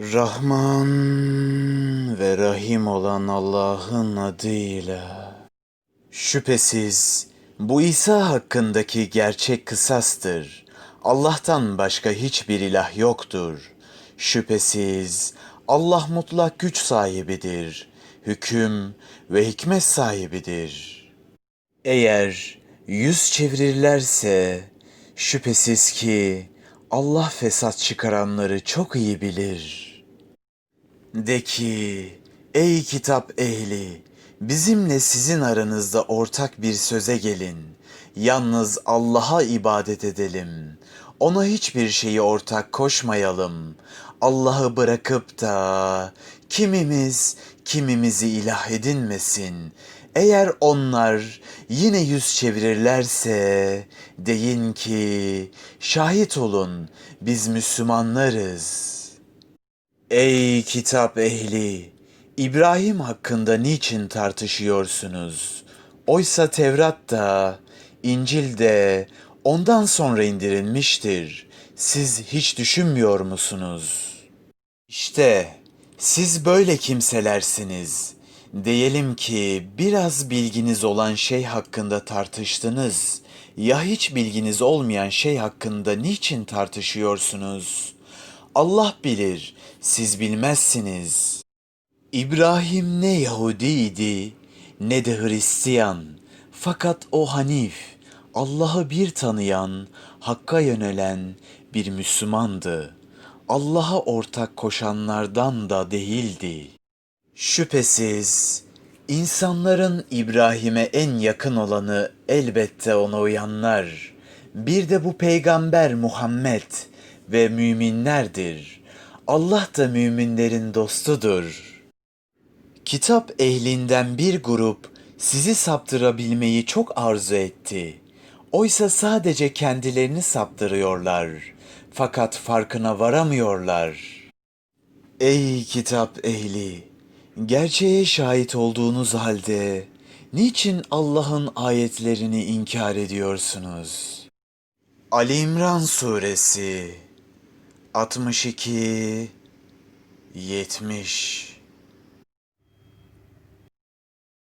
Rahman ve Rahim olan Allah'ın adıyla. Şüphesiz bu İsa hakkındaki gerçek kısastır. Allah'tan başka hiçbir ilah yoktur. Şüphesiz Allah mutlak güç sahibidir. Hüküm ve hikmet sahibidir. Eğer yüz çevirirlerse şüphesiz ki Allah fesat çıkaranları çok iyi bilir. De ki, ey kitap ehli, bizimle sizin aranızda ortak bir söze gelin. Yalnız Allah'a ibadet edelim. Ona hiçbir şeyi ortak koşmayalım. Allah'ı bırakıp da kimimiz kimimizi ilah edinmesin. Eğer onlar yine yüz çevirirlerse deyin ki şahit olun biz Müslümanlarız. Ey kitap ehli! İbrahim hakkında niçin tartışıyorsunuz? Oysa Tevrat da, İncil de ondan sonra indirilmiştir. Siz hiç düşünmüyor musunuz? İşte siz böyle kimselersiniz. Diyelim ki biraz bilginiz olan şey hakkında tartıştınız. Ya hiç bilginiz olmayan şey hakkında niçin tartışıyorsunuz? Allah bilir, siz bilmezsiniz. İbrahim ne Yahudiydi ne de Hristiyan. Fakat o Hanif, Allah'ı bir tanıyan, Hakk'a yönelen bir Müslümandı. Allah'a ortak koşanlardan da değildi. Şüphesiz insanların İbrahim'e en yakın olanı elbette ona uyanlar. Bir de bu peygamber Muhammed ve müminlerdir. Allah da müminlerin dostudur. Kitap ehlinden bir grup sizi saptırabilmeyi çok arzu etti. Oysa sadece kendilerini saptırıyorlar. Fakat farkına varamıyorlar. Ey kitap ehli! Gerçeğe şahit olduğunuz halde niçin Allah'ın ayetlerini inkar ediyorsunuz? Ali İmran Suresi 62 70